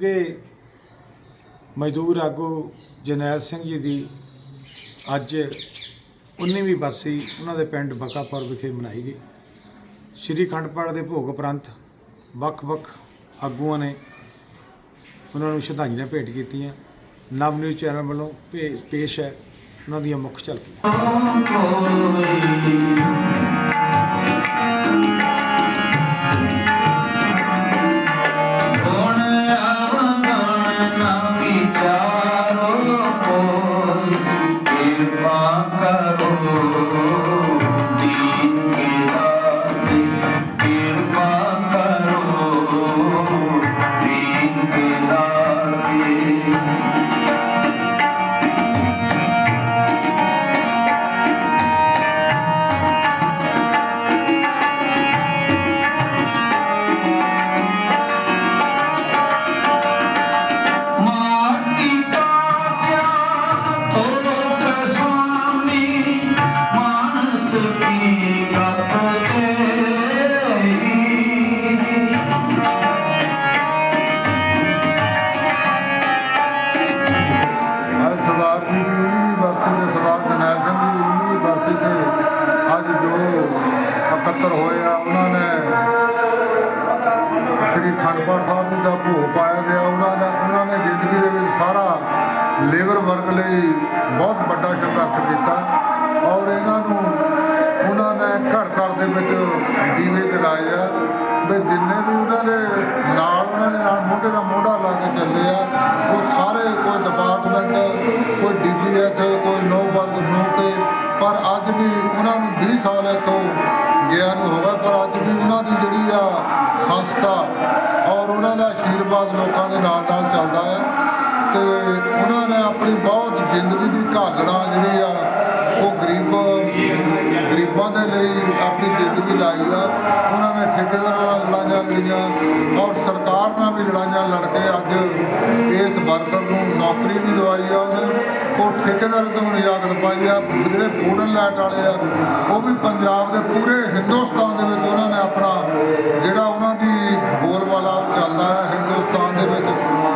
ਕਿ ਮਜ਼ਦੂਰ ਆਗੂ ਜਨੈਲ ਸਿੰਘ ਜੀ ਦੀ ਅੱਜ 19ਵੀਂ ਬਰਸੀ ਉਹਨਾਂ ਦੇ ਪਿੰਡ ਬਕਾਪੁਰ ਵਿਖੇ ਮਨਾਈ ਗਈ। ਸ਼੍ਰੀ ਖੰਡ ਪਾਠ ਦੇ ਭੋਗ ਉਪਰੰਤ ਵੱਖ-ਵੱਖ ਆਗੂਆਂ ਨੇ ਉਹਨਾਂ ਨੂੰ ਸ਼ਰਧਾਂਜਲੀਆਂ ਭੇਟ ਕੀਤੀਆਂ। ਨਵ ਨਿਊਜ਼ ਚੈਨਲ ਵੱਲੋਂ ਭੇ- ਪੇਸ਼ ਹੈ ਉਹਨਾਂ ਦੀਆਂ ਮੁੱਖ ਝਲਕੀਆਂ। ਇਕੱਤਰ ਹੋਏ ਆ, ਉਹਨਾਂ ਨੇ ਸ੍ਰੀ ਖੰਡਪੜ ਸਾਹਿਬ ਜੀ ਦਾ ਭੋਗ ਪਾਇਆ ਗਿਆ, ਉਹਨਾਂ ਨੇ ਉਹਨਾਂ ਨੇ ਜ਼ਿੰਦਗੀ ਦੇ ਵਿੱਚ ਸਾਰਾ ਲੇਬਰ ਵਰਗ ਲਈ ਬਹੁਤ ਵੱਡਾ ਸੰਘਰਸ਼ ਕੀਤਾ ਔਰ ਇਹਨਾਂ ਨੂੰ ਉਹਨਾਂ ਨੇ ਘਰ ਘਰ ਦੇ ਵਿੱਚ ਦੀਵੇ ਲਗਾਏ ਆ। ਵੀ ਜਿੰਨੇ ਵੀ ਉਹਨਾਂ ਦੇ ਨਾਲ ਉਹਨਾਂ ਦੇ ਨਾਲ ਮੋਢੇ ਨਾਲ ਮੋਢਾ ਲਾ ਕੇ ਚੱਲੇ ਆ, ਉਹ ਸਾਰੇ ਕੋਈ ਡਿਪਾਰਟਮੈਂਟ ਕੋਈ ਡੀਪੀਐਸ ਕੋਈ ਨੋ ਵਰਗ, ਨੋ ਤੇ ਪਰ ਅੱਜ ਵੀ ਉਹਨਾਂ ਨੂੰ 20 ਸਾਲ ਤੋਂ ਗਿਆ ਨੂੰ ਹੋ ਪਰ ਅੱਜ ਵੀ ਉਹਨਾਂ ਦੀ ਜਿਹੜੀ ਆ ਸੰਸਥਾ ਔਰ ਉਹਨਾਂ ਦਾ ਆਸ਼ੀਰਵਾਦ ਲੋਕਾਂ ਦੇ ਨਾਲ ਨਾਲ ਚੱਲਦਾ ਹੈ ਤੇ ਉਹਨਾਂ ਨੇ ਆਪਣੀ ਬਹੁਤ ਜ਼ਿੰਦਗੀ ਦੀ ਘਾਲਣਾ ਜਿਹੜੀ ਆ ਗਰੀਬਾਂ ਦੇ ਲਈ ਆਪਣੀ ਜ਼ਿੰਦਗੀ ਲਾਈ ਆ। ਉਹਨਾਂ ਨੇ ਠੇਕੇਦਾਰਾਂ ਨਾਲ ਲੜਾਈਆਂ ਲੜੀਆਂ ਔਰ ਸਰਕਾਰ ਨਾਲ ਵੀ ਲੜਾਈਆਂ ਲੜ ਕੇ ਅੱਜ ਇਸ ਵਰਕਰ ਨੂੰ ਨੌਕਰੀ ਵੀ ਦਵਾਈ ਆ ਉਹਨੇ। ਉਹ ਠੇਕੇਦਾਰ ਤੋਂ ਨਿਜਾਤ ਪਾਈ ਆ। ਜਿਹੜੇ ਫੂਡਨ ਲਾਈਟ ਵਾਲੇ ਆ, ਉਹ ਵੀ ਪੰਜਾਬ ਦੇ ਪੂਰੇ ਹਿੰਦੁਸਤਾਨ ਦੇ ਵਿੱਚ ਉਹਨਾਂ ਨੇ ਆਪਣਾ ਜਿਹੜਾ ਉਹਨਾਂ ਦੀ ਬੋਲਬਾਲਾ ਚੱਲਦਾ ਹੈ ਹਿੰਦੁਸਤਾਨ ਦੇ ਵਿੱਚ।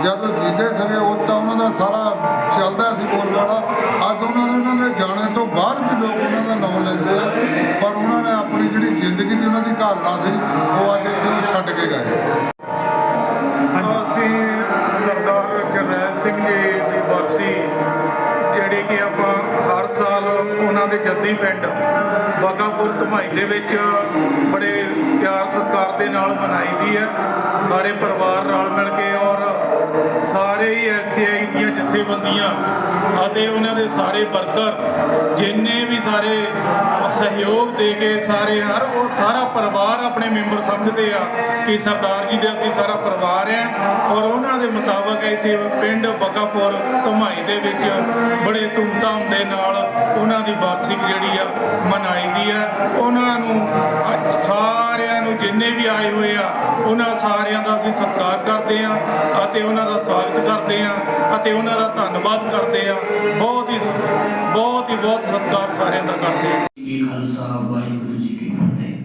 ਜਦੋਂ ਜੀਂਦੇ ਸੀਗੇ ਉਹ ਤਾਂ ਉਹਨਾਂ ਦਾ ਸਾਰਾ ਚੱਲਦਾ ਸੀ ਬੋਲਬਾਲਾ ਅੱਜ ਉਹਨਾਂ ਦੇ ਉਹਨਾਂ ਦੇ ਜਾਣੇ ਤੋਂ ਬਾਅਦ ਵੀ ਲੋਕ ਉਹਨਾਂ ਦਾ ਨਾਮ ਲੈਂਦੇ ਆ ਪਰ ਉਹਨਾਂ ਨੇ ਆਪਣੀ ਜਿਹੜੀ ਜ਼ਿੰਦਗੀ ਦੀ ਉਹਨਾਂ ਦੀ ਘਾਲਣਾ ਸੀ ਉਹ ਅੱਜ ਇੱਥੇ ਛੱਡ ਕੇ ਗਏ। ਅਸੀਂ ਸਰਦਾਰ ਜਰਨੈਲ ਸਿੰਘ ਜੀ ਦੀ ਬਰਸੀ ਜਿਹੜੀ ਕਿ ਆਪਾਂ ਉਹਨਾਂ ਦੇ ਜੱਦੀ ਪਿੰਡ ਬਾਗਾਪੁਰ ਧਮਾਈ ਦੇ ਵਿੱਚ ਬੜੇ ਪਿਆਰ ਸਤਿਕਾਰ ਦੇ ਨਾਲ ਮਨਾਈ ਦੀ ਹੈ। ਸਾਰੇ ਪਰਿਵਾਰ ਨਾਲ ਮਿਲ ਕੇ ਔਰ ਸਾਰੇ ਹੀ ਐਫਸੀਆਈ ਦੀਆਂ ਜਥੇਬੰਦੀਆਂ ਅਤੇ ਉਹਨਾਂ ਦੇ ਸਾਰੇ ਵਰਕਰ ਜਿੰਨੇ ਵੀ ਸਾਰੇ ਸਹਿਯੋਗ ਦੇ ਕੇ ਸਾਰੇ ਹਰ ਉਹ ਸਾਰਾ ਪਰਿਵਾਰ ਆਪਣੇ ਮੈਂਬਰ ਸਮਝਦੇ ਆ ਕਿ ਸਰਦਾਰ ਜੀ ਦੇ ਅਸੀਂ ਸਾਰਾ ਪਰਿਵਾਰ ਹੈ ਔਰ ਉਹਨਾਂ ਦੇ ਮੁਤਾਬਕ ਇੱਥੇ ਪਿੰਡ ਬਕਾਪੁਰ ਧਮਾਈ ਦੇ ਵਿੱਚ ਬੜੇ ਧੂਮਧਾਮ ਦੇ ਨਾਲ ਉਹਨਾਂ ਦੀ ਵਾਰਸ਼ਿਕ ਜਿਹੜੀ ਆ ਮਨਾਈ ਦੀ ਆ ਉਹਨਾਂ ਨੂੰ ਅੱਜ ਸਾਰਿਆਂ ਨੂੰ ਜਿੰਨੇ ਵੀ ਆਏ ਹੋਏ ਆ ਉਹਨਾਂ ਸਾਰਿਆਂ ਦਾ ਅਸੀਂ ਸਤਿਕਾਰ ਕਰਦੇ ਆ ਅਤੇ ਉਹਨਾਂ ਦਾ ਸਵਾਗਤ ਕਰਦੇ ਆ ਅਤੇ ਉਹਨਾਂ ਦਾ ਧੰਨਵਾਦ ਕਰਦੇ ਆ ਬਹੁਤ ਹੀ ਬਹੁਤ ਹੀ ਬਹੁਤ ਸਤਿਕਾਰ ਸਾਰਿਆਂ ਦਾ ਕਰਦੇ ਆ ਕੀ ਖਾਲਸਾ ਵਾਹਿਗੁਰੂ ਜੀ ਕੀ ਫਤਿਹ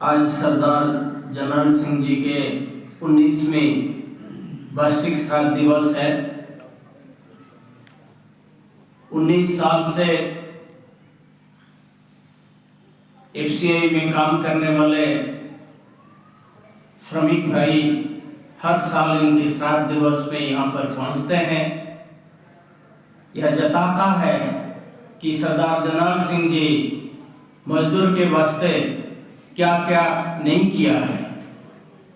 आज सरदार जर्नल सिंह जी के 19वें वार्षिक श्राद्ध दिवस है 19 साल से एफसीआई में काम करने वाले श्रमिक भाई हर साल इनके श्राद्ध दिवस पे यहाँ पर पहुँचते हैं। यह जताता है कि सरदार जनरल सिंह जी मजदूर के वास्ते क्या क्या नहीं किया है।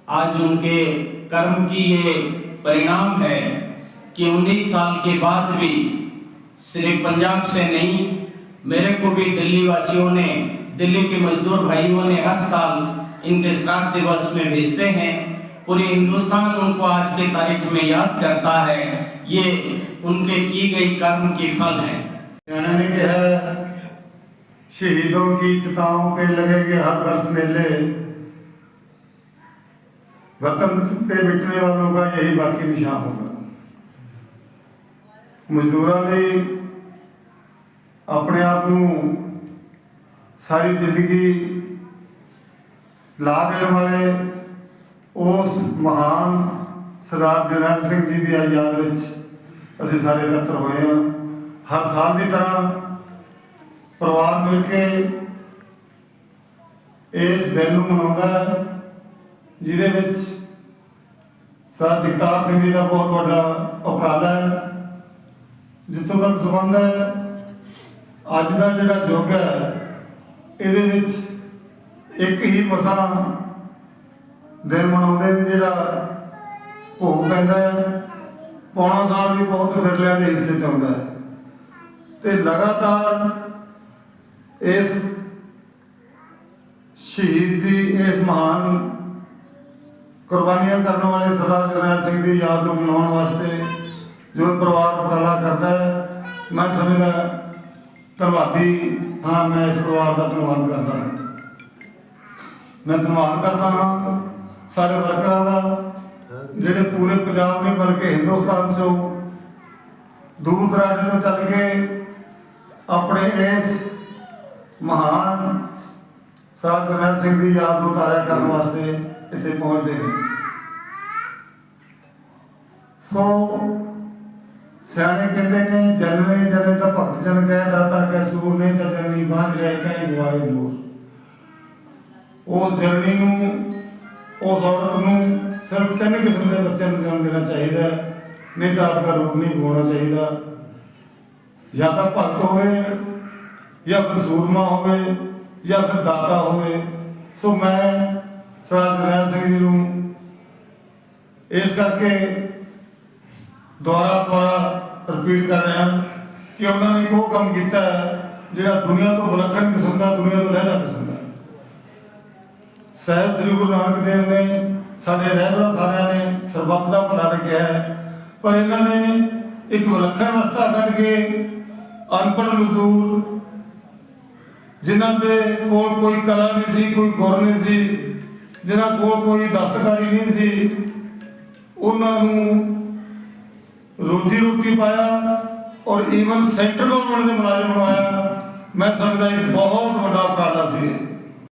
आज उनके कर्म की ये परिणाम है कि 19 साल के बाद भी सिर्फ़ पंजाब से नहीं, मेरे को भी दिल्ली वासियों ने, दिल्ली के मजदूर भाइयों ने हर साल इनके श्राद्ध दिवस में भेजते हैं। पूरे हिंदुस्तान उनको आज के तारीख में याद करता है। ये उनके की गई कर्म की फल है। शहीदों की चिताओं पे लगेंगे हर वर्ष मेले। वतन पे मिटने वालों का यही बाकी निशान होगा। ਮਜ਼ਦੂਰਾਂ ਲਈ ਆਪਣੇ ਆਪ ਨੂੰ ਸਾਰੀ ਜ਼ਿੰਦਗੀ ਲਾ ਦੇਣ ਵਾਲੇ ਉਸ ਮਹਾਨ ਸਰਦਾਰ ਜਰਨੈਲ ਸਿੰਘ ਜੀ ਦੀ ਯਾਦ ਵਿੱਚ ਅਸੀਂ ਸਾਰੇ ਇਕੱਤਰ ਹੋਏ ਹਾਂ। ਹਰ ਸਾਲ ਦੀ ਤਰ੍ਹਾਂ ਪਰਿਵਾਰ ਮਿਲ ਕੇ ਇਸ ਦਿਨ ਨੂੰ ਮਨਾਉਂਦਾ ਹੈ, ਜਿਹਦੇ ਵਿੱਚ ਸਰਦਾਰ ਜਗਤਾਰ ਸਿੰਘ ਜੀ ਦਾ ਬਹੁਤ ਵੱਡਾ ਉਪਰਾਲਾ ਹੈ। ਜਿੱਥੋਂ ਤੱਕ ਸੰਬੰਧ ਹੈ, ਅੱਜ ਦਾ ਜਿਹੜਾ ਯੁੱਗ ਹੈ, ਇਹਦੇ ਵਿੱਚ ਇੱਕ ਹੀ ਮਸਾ ਦਿਨ ਮਨਾਉਂਦੇ ਨੇ ਜਿਹੜਾ ਭੋਗ ਪੈਂਦਾ ਹੈ। ਪੌਣਾ ਸਾਲ ਵੀ ਬਹੁਤ ਵਿਰਲਿਆਂ ਦੇ ਹਿੱਸੇ ਚ ਆਉਂਦਾ ਹੈ। ਤੇ ਲਗਾਤਾਰ ਇਸ ਸ਼ਹੀਦ ਦੀ, ਇਸ ਮਹਾਨ ਕੁਰਬਾਨੀਆਂ ਕਰਨ ਵਾਲੇ ਸਰਦਾਰ ਜਰਨੈਲ ਸਿੰਘ ਦੀ ਯਾਦ ਨੂੰ ਮਨਾਉਣ ਵਾਸਤੇ ਜੋ ਪਰਿਵਾਰ ਉਪਰਾਲਾ ਕਰਦਾ ਹੈ, ਮੈਂ ਸਮਝਦਾ ਧੰਨਵਾਦੀ ਹਾਂ, ਮੈਂ ਇਸ ਪਰਿਵਾਰ ਦਾ ਧੰਨਵਾਦ ਕਰਦਾ ਹਾਂ। ਮੈਂ ਧੰਨਵਾਦ ਕਰਦਾ ਹਾਂ ਸਾਰੇ ਵਰਕਰਾਂ ਦਾ, ਜਿਹੜੇ ਪੂਰੇ ਪੰਜਾਬ ਨਹੀਂ, ਬਲਕਿ ਹਿੰਦੁਸਤਾਨ ਚੋਂ ਦੂਰ ਦਰਾਜ ਤੋਂ ਚੱਲ ਕੇ ਆਪਣੇ ਇਸ ਮਹਾਨ ਸਰਦਾਰ ਜਰਨੈਲ ਸਿੰਘ ਦੀ ਯਾਦ ਨੂੰ ਤਾਜ਼ਾ ਕਰਨ ਵਾਸਤੇ ਇੱਥੇ ਪਹੁੰਚਦੇ ਨੇ। ਸੋ ਸਿਆਣੇ ਕਹਿੰਦੇ ਨੇ, ਜਨਮੇ ਜਨੇ ਤਾਂ ਭਗਤ ਜਨ ਕਹਿ ਦਾਤਾ ਕੈ ਸੂਰ ਨੇ ਤਾਂ ਜਨਨੀ ਬਾਝ ਰਹਿ ਕੈ ਗਵਾਏ ਨੂਰ। ਉਸ ਜਨਨੀ ਨੂੰ, ਉਸ ਔਰਤ ਨੂੰ ਸਿਰਫ ਤਿੰਨ ਕਿਸਮ ਦੇ ਬੱਚਿਆਂ ਨੂੰ ਜਨਮ ਦੇਣਾ ਚਾਹੀਦਾ ਨਹੀਂ ਤਾਂ ਆਪਦਾ ਰੂਪ ਨਹੀਂ ਗਵਾਉਣਾ ਚਾਹੀਦਾ। ਜਾਂ ਤਾਂ ਭਗਤ ਹੋਵੇ, ਜਾਂ ਫਿਰ ਸੂਰਮਾ ਹੋਵੇ, ਜਾਂ ਫਿਰ ਦਾਤਾ ਹੋਵੇ। ਸੋ ਮੈਂ ਸਰਾਜ ਜਰਨੈਲ ਸਿੰਘ ਜੀ ਨੂੰ ਇਸ ਕਰਕੇ ਦੁਆਰਾ ਦੁਆਰਾ ਰਿਪੀਟ ਕਰ ਰਿਹਾ ਕਿ ਉਹਨਾਂ ਨੇ ਉਹ ਕੰਮ ਕੀਤਾ ਜਿਹੜਾ ਦੁਨੀਆ ਤੋਂ ਵਿਲੱਖਣ ਕਿਸਮ ਦਾ, ਦੁਨੀਆ ਤੋਂ ਲਹਿਦਾ ਕਿਸਮ ਦਾ ਹੈ। ਸ੍ਰੀ ਗੁਰੂ ਨਾਨਕ ਦੇਵ ਨੇ, ਸਾਡੇ ਰਹਿਬਰਾਂ ਸਾਰਿਆਂ ਨੇ ਸਰਬੱਤ ਦਾ ਭਲਾ ਤਾਂ ਕਿਹਾ ਪਰ ਇਹਨਾਂ ਨੇ ਇੱਕ ਵਿਲੱਖਣ ਰਸਤਾ ਕੱਢ ਕੇ ਅਨਪੜ੍ਹ ਮਜ਼ਦੂਰ, ਜਿਨ੍ਹਾਂ ਦੇ ਕੋਲ ਕੋਈ ਕਲਾ ਨਹੀਂ ਸੀ, ਕੋਈ ਗੁਰ ਨਹੀਂ ਸੀ, ਜਿਨ੍ਹਾਂ ਕੋਲ ਕੋਈ ਦਸਤਕਾਰੀ ਨਹੀਂ ਸੀ, ਉਹਨਾਂ ਨੂੰ ਰੋਜੀ ਰੋਟੀ ਪਾਇਆ ਔਰ ਈਵਨ ਸੈਂਟਰ ਗਵਰਨਮੈਂਟ ਦੇ ਮੁਲਾਜ਼ਮ ਬਣਾਇਆ ਮੈਂ ਸਮਝਦਾ ਇਹ ਬਹੁਤ ਵੱਡਾ ਉਪਰਾਲਾ ਸੀ।